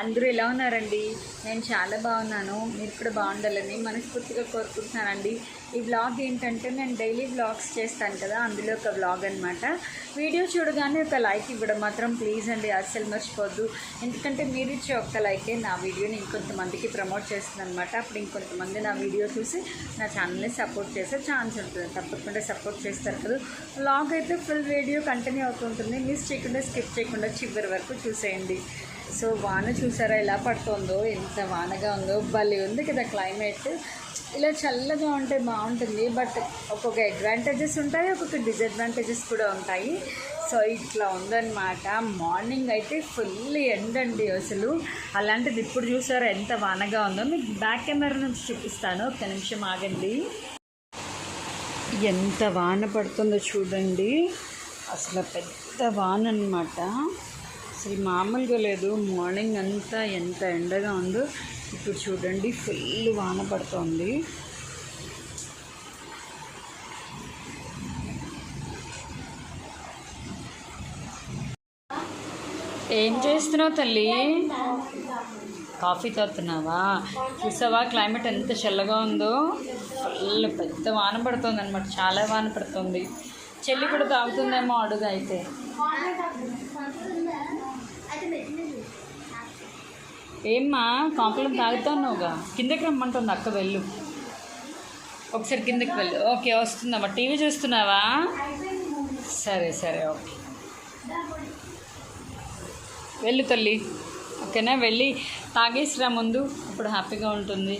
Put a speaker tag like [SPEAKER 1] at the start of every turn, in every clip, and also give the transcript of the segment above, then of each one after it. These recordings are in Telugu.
[SPEAKER 1] అందరూ ఎలా ఉన్నారండి? నేను చాలా బాగున్నాను. మీరు కూడా బాగుండాలని మనస్ఫూర్తిగా కోరుకుంటున్నానండి. ఈ వ్లాగ్ ఏంటంటే నేను డైలీ వ్లాగ్స్ చేస్తాను కదా అందులో ఒక వ్లాగ్ అనమాట వీడియో చూడగానే ఒక లైక్ ఇవ్వడం మాత్రం ప్లీజ్ అండి అస్సలు మర్చిపోద్దు. ఎందుకంటే మీరు ఇచ్చే ఒక్క లైకే నా వీడియోని ఇంకొంతమందికి ప్రమోట్ చేస్తుంది అనమాట అప్పుడు ఇంకొంతమంది నా వీడియో చూసి నా ఛానల్ని సపోర్ట్ చేసే ఛాన్స్ ఉంటుంది. తప్పకుండా సపోర్ట్ చేస్తారు కదా. వ్లాగ్ అయితే ఫుల్ వీడియో కంటిన్యూ అవుతుంటుంది మిస్ చేయకుండా స్కిప్ చేయకుండా చివరి వరకు చూసేయండి. సో వాన చూసారా ఎలా పడుతుందో ఎంత వానగా ఉందో. భలే ఉంది కదా క్లైమేట్ ఇలా చల్లగా ఉంటే బాగుంటుంది బట్ ఒక్కొక్క అడ్వాంటేజెస్ ఉంటాయి ఒక్కొక్క డిసడ్వాంటేజెస్ కూడా ఉంటాయి. సో ఇట్లా ఉందన్నమాట. మార్నింగ్ అయితే ఫుల్ ఎండండి అసలు. అలాంటిది ఇప్పుడు చూసారా ఎంత వానగా ఉందో. మీకు బ్యాక్ కెమెరా నుంచి చూపిస్తాను. ఒక్క నిమిషం ఆగండి. ఎంత వాన పడుతుందో చూడండి. అసలు పెద్ద వాన అనమాట అసలు మామూలుగా లేదు. మార్నింగ్ అంతా ఎంత ఎండగా ఉందో ఇప్పుడు చూడండి ఫుల్ వాన పడుతోంది. ఏం చేస్తున్నావు తల్లి? కాఫీ తాగుతున్నావా? చూసావా క్లైమేట్ ఎంత చల్లగా ఉందో? ఫుల్ పెద్ద వాన పడుతుంది అనమాట చాలా వాన పడుతుంది. చెల్లి కూడా తాగుతుందేమో అడుగు అయితే. ఏమ్మా కాంపలం తాగుతున్నావుగా? కిందకి రమ్మంటుంది అక్క వెళ్ళు. ఒకసారి కిందకి వెళ్ళు. ఓకే వస్తుందమ్మా. టీవీ చూస్తున్నావా? సరే సరే ఓకే. వెళ్ళు తల్లి. ఓకేనా? వెళ్ళి తాగేసిరా ముందు. ఇప్పుడు హ్యాపీగా ఉంటుంది.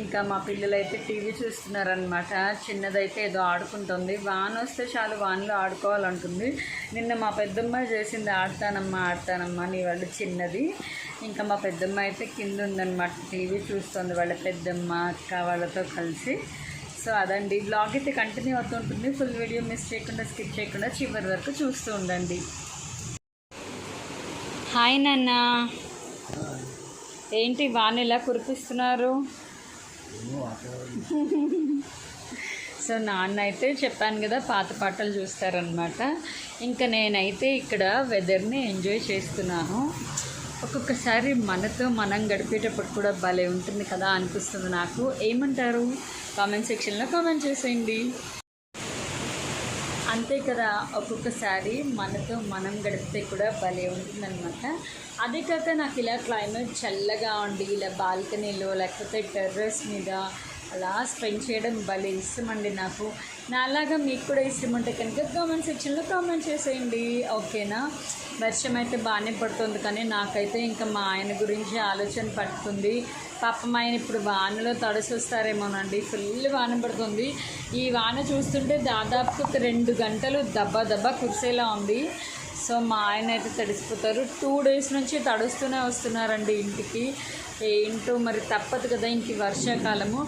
[SPEAKER 1] ఇంకా మా పిల్లలు అయితే టీవీ చూస్తున్నారనమాట చిన్నదైతే ఏదో ఆడుకుంటుంది. వాన వస్తే చాలు వానలో ఆడుకోవాలంటుంది. నిన్న మా పెద్దమ్మ చేసింది ఆడతానమ్మా ఆడతానమ్మా నీ వాళ్ళు చిన్నది. ఇంకా మా పెద్దమ్మ అయితే కింద ఉందన్నమాట. టీవీ చూస్తుంది వాళ్ళ పెద్దమ్మ అక్క వాళ్ళతో కలిసి. సో అదండి. బ్లాగ్ అయితే కంటిన్యూ అవుతుంటుంది ఫుల్ వీడియో మిస్ చేయకుండా స్కిప్ చేయకుండా చివరి వరకు చూస్తూ ఉండండి. హాయ్ నాన్న. ఏంటి వాన ఎలా కురిపిస్తున్నారు? సో నాన్న అయితే చెప్పాను కదా పాత పాటలు చూస్తారనమాట ఇంకా నేనైతే ఇక్కడ వెదర్ని ఎంజాయ్ చేస్తున్నాను. ఒక్కొక్కసారి మనతో మనం గడిపేటప్పుడు కూడా భలే ఉంటుంది కదా అనిపిస్తుంది నాకు. ఏమంటారు? కామెంట్ సెక్షన్లో కామెంట్ చేసేయండి. అంతే కదా ఒక్కొక్కసారి మనతో మనం గడిపితే కూడా భలే ఉంటుందన్నమాట. అదే కాక నాకు ఇలా క్లైమేట్ చల్లగా ఉండి ఇలా బాల్కనీలో లేకపోతే టెర్రస్ మీద అలా స్పెండ్ చేయడం భలే ఇష్టం అండి నాకు. నాలాగా మీకు కూడా ఇష్టం ఉంటే కనుక కామెంట్ సెక్షన్లో కామెంట్ చేసేయండి. ఓకేనా? వర్షం అయితే బాగానే పడుతుంది కానీ నాకైతే ఇంకా మా ఆయన గురించి ఆలోచన పడుతుంది. పాపం ఆయన ఇప్పుడు వానలో తడిసి వస్తారేమోనండి ఫుల్ వాన పడుతుంది. ఈ వాన చూస్తుంటే దాదాపు ఒక రెండు గంటలు దబ్బా దబ్బా కురిసేలా ఉంది. సో మా ఆయన అయితే తడిసిపోతారు. టూ డేస్ నుంచి తడుస్తూనే వస్తున్నారండి ఇంటికి. ఏంటో మరి తప్పదు కదా ఇంక వర్షాకాలము.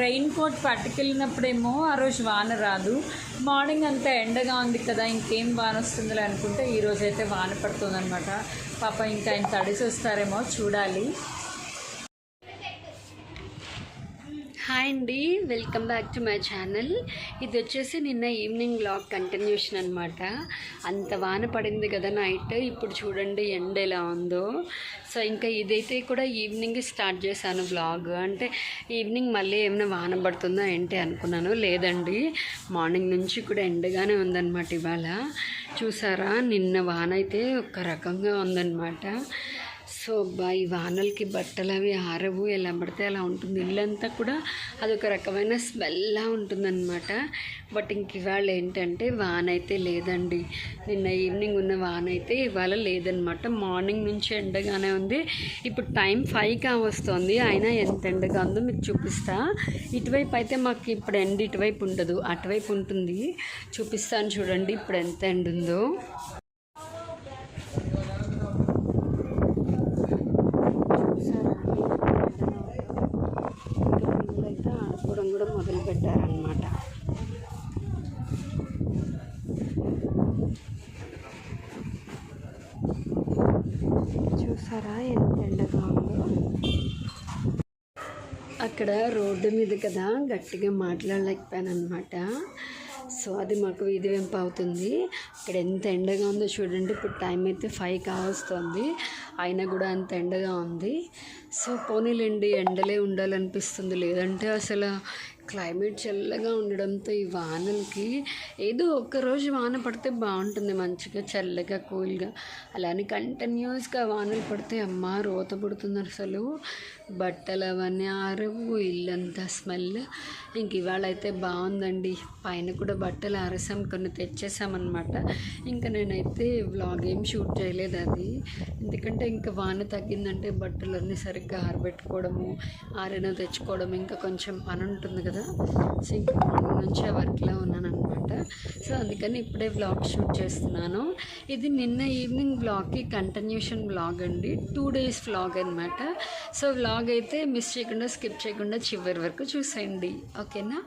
[SPEAKER 1] రెయిన్ కోట్ పట్టుకెళ్ళినప్పుడేమో ఆ రోజు వాన రాదు. మార్నింగ్ అంతా ఎండగా ఉంది కదా ఇంకేం వాన వస్తుందిలే అనుకుంటే ఈరోజు అయితే వాన పడుతుందనమాట పాప ఇంకా ఆయన తడిసి వస్తారేమో చూడాలి. హాయ్ అండి welcome back to my channel. ఇది వచ్చేసి నిన్న ఈవినింగ్ బ్లాగ్ కంటిన్యూషన్ అనమాట అంత వాన పడింది కదా నైట్ ఇప్పుడు చూడండి ఎండ ఎలా ఉందో. సో ఇంకా ఇదైతే కూడా ఈవినింగ్ స్టార్ట్ చేశాను బ్లాగ్. అంటే ఈవినింగ్ మళ్ళీ ఏమైనా వాన పడుతుందా ఏంటి అనుకున్నాను. లేదండి మార్నింగ్ నుంచి కూడా ఎండగానే ఉందన్నమాట ఇవాళ. చూసారా నిన్న వాన అయితే ఒక రకంగా ఉందన్నమాట. సో అబ్బా ఈ వానలకి బట్టలు అవి ఆరవు ఎలా పడితే అలా ఉంటుంది. ఇల్లంతా కూడా అదొక రకమైన స్మెల్లా ఉంటుందన్నమాట. బట్ ఇంక ఇవాళ ఏంటంటే వాన అయితే లేదండి. నిన్న ఈవినింగ్ ఉన్న వాన అయితే ఇవాళ లేదనమాట మార్నింగ్ నుంచి ఎండగానే ఉంది. ఇప్పుడు టైం ఫైవ్ కావస్తుంది అయినా ఎంత ఎండగా ఉందో మీకు చూపిస్తా. ఇటువైపు అయితే మాకు ఇప్పుడు ఎండ ఇటువైపు ఉండదు. అటువైపు ఉంటుంది. చూపిస్తాను చూడండి ఇప్పుడు ఎంత ఎండ ఉందో పిల్లలైతే ఆడుకోవడం కూడా మొదలు పెట్టారనమాట చూసారా ఎంత ఎండగా ఉందో? అక్కడ రోడ్డు మీద కదా గట్టిగా మాట్లాడలేకపోయాను అనమాట
[SPEAKER 2] సో అది మాకు వీధి వెంప అవుతుంది. అక్కడ ఎంత ఎండగా ఉందో చూడండి. ఇప్పుడు టైం అయితే ఫైవ్ కావస్తుంది. అయినా కూడా అంత ఎండగా ఉంది. సో పోనీలేండి ఎండలే ఉండాలనిపిస్తుంది. లేదంటే అసలు క్లైమేట్ చల్లగా ఉండడంతో ఈ వానలకి ఏదో ఒక్కరోజు వాన పడితే బాగుంటుంది మంచిగా చల్లగా కూల్గా. అలానే కంటిన్యూస్గా వానలు పడితే అమ్మ రోత పుడుతుంది అసలు. బట్టలు అవన్నీ ఆరవు ఇల్లంతా స్మెల్. ఇంక ఇవాళ అయితే బాగుందండి పైన కూడా బట్టలు ఆరేసాం కొన్ని తెచ్చేసామన్నమాట. ఇంకా నేనైతే వ్లాగ్ ఏం షూట్ చేయలేదు అది. ఎందుకంటే ఇంకా వాన తగ్గిందంటే బట్టలన్నీ సరిగ్గా ఆరబెట్టుకోవడము ఆరిన తెచ్చుకోవడం ఇంకా కొంచెం పని ఉంటుంది కదా. సో ఇంకా మార్నింగ్ నుంచి ఆ వర్క్లో ఉన్నానమాట సో అందుకని ఇప్పుడే వ్లాగ్ షూట్ చేస్తున్నాను. ఇది నిన్న ఈవినింగ్ వ్లాగ్కి కంటిన్యూషన్ వ్లాగ్ అండి. టూ డేస్ వ్లాగ్ అనమాట సో వ్లాగ్ అయితే మిస్ చేయకుండా స్కిప్ చేయకుండా చివరి వరకు చూసేయండి. ఓకేనా?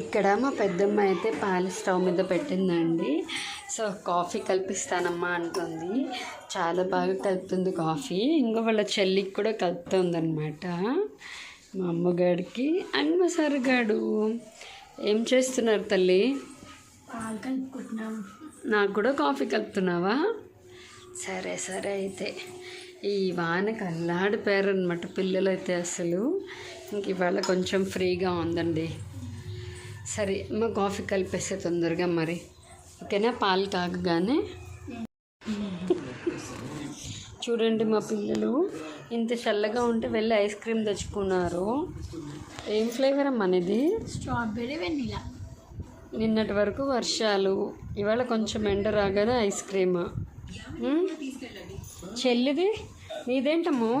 [SPEAKER 2] ఇక్కడ మా పెద్దమ్మ అయితే పాలు స్టవ్ మీద పెట్టిందండి. సో కాఫీ కల్పిస్తానమ్మా అంటుంది. చాలా బాగా కలుపుతుంది కాఫీ. ఇంకా వాళ్ళ చెల్లికి కూడా కలుపుతుంది అనమాట మా అమ్మగారికి అండ్ మా సరగాడు. ఏం చేస్తున్నారు తల్లి? నాకు కూడా కాఫీ కలుపుతున్నావా? సరే సరే అయితే ఈ వానకి అల్లాడిపోయారు అనమాట పిల్లలు అయితే అసలు. ఇంక ఇవాళ కొంచెం ఫ్రీగా ఉందండి. సరే మా కాఫీ కలిపేస్తే తొందరగా మరి. ఓకేనా? పాలు కాగగానే చూడండి మా పిల్లలు ఇంత చల్లగా ఉంటే వెళ్ళి ఐస్ క్రీమ్ తెచ్చుకున్నారు. ఏం ఫ్లేవర్ అమ్మా ఇది
[SPEAKER 3] స్ట్రాబెర్రీ వెన్నీలా
[SPEAKER 2] నిన్నటి వరకు వర్షాలు. ఇవాళ కొంచెం ఎండ రాగానే ఐస్ క్రీమ్? చెల్లిది? నీదేంటమ్మో?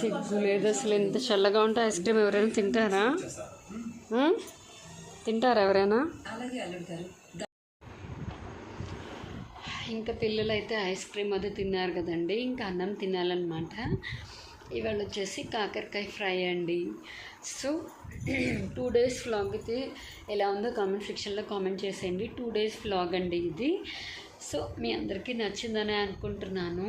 [SPEAKER 2] సిగ్గు లేదు అసలు. ఎంత చల్లగా ఉంటే ఐస్ క్రీమ్ ఎవరైనా తింటారా? తింటారా ఎవరైనా? ఇంకా పిల్లలు అయితే ఐస్ క్రీమ్ అది తిన్నారు కదండి. ఇంకా అన్నం తినాలన్నమాట. ఇవాళ వచ్చేసి కాకరకాయ ఫ్రై అండి. సో టూ డేస్ వ్లాగ్ అయితే ఎలా ఉందో కామెంట్ సెక్షన్లో కామెంట్ చేసేయండి. టూ డేస్ వ్లాగ్ అండి ఇది. సో మీ అందరికీ నచ్చిందని అనుకుంటున్నాను.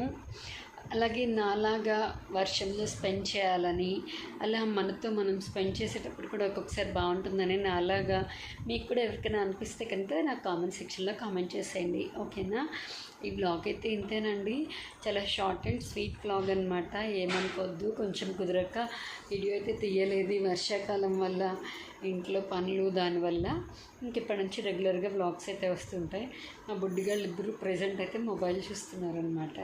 [SPEAKER 2] అలాగే నాలాగా వర్షంలో స్పెండ్ చేయాలని అలా మనతో మనం స్పెండ్ చేసేటప్పుడు కూడా ఒక్కొక్కసారి బాగుంటుందని నాలాగా మీకు కూడా ఎవరికైనా అనిపిస్తే కనుక నాకు కామెంట్ సెక్షన్లో కామెంట్ చేసేయండి. ఓకేనా? ఈ బ్లాగ్ అయితే ఇంతేనండి. చాలా షార్ట్ అండ్ స్వీట్ బ్లాగ్ అనమాట ఏమనుకోవద్దు కొంచెం కుదరక వీడియో అయితే తీయలేదు వర్షాకాలం వల్ల ఇంట్లో పనులు దానివల్ల ఇంక ఇప్పటి నుంచి రెగ్యులర్గా బ్లాగ్స్ అయితే వస్తుంటాయి. మా బుడ్డిగాళ్ళు ఇద్దరు ప్రజెంట్ అయితే మొబైల్ చూస్తున్నారనమాట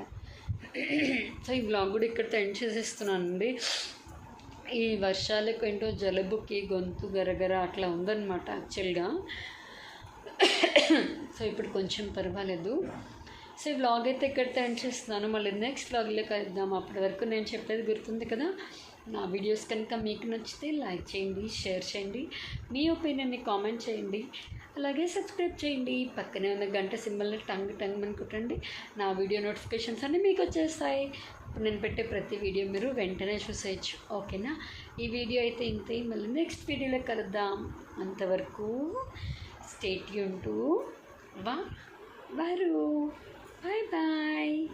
[SPEAKER 2] సో ఈ బ్లాగ్ కూడా ఇక్కడ ఎండ్ చేసేస్తున్నానండి. ఈ వర్షాలకు ఏంటో జలుబుకి గొంతు గరగర అట్లా ఉందన్నమాట యాక్చువల్గా సో ఇప్పుడు కొంచెం పర్వాలేదు. సో ఈ వ్లాగ్ అయితే ఇక్కడ ఎండ్ చేస్తున్నాను. మళ్ళీ నెక్స్ట్ వ్లాగ్లో కలుద్దాం. అప్పటి వరకు నేను చెప్పేది గుర్తుంది కదా? నా వీడియోస్ కనుక మీకు నచ్చితే లైక్ చేయండి షేర్ చేయండి. మీ ఒపీనియన్ని కామెంట్ చేయండి. అలాగే సబ్స్క్రైబ్ చేయండి. పక్కనే ఉన్న గంట సింబల్ని టంగ్ టంగ్ అనుకుంటండి నా వీడియో నోటిఫికేషన్స్ అన్నీ మీకు వచ్చేస్తాయి. ఇప్పుడు నేను పెట్టే ప్రతి వీడియో మీరు వెంటనే చూసేయచ్చు. ఓకేనా ఈ వీడియో అయితే ఇంతే. మళ్ళీ నెక్స్ట్ వీడియోలో కలుద్దాం. అంతవరకు స్టేట్ యూన్ టు వా వారు. Bye bye.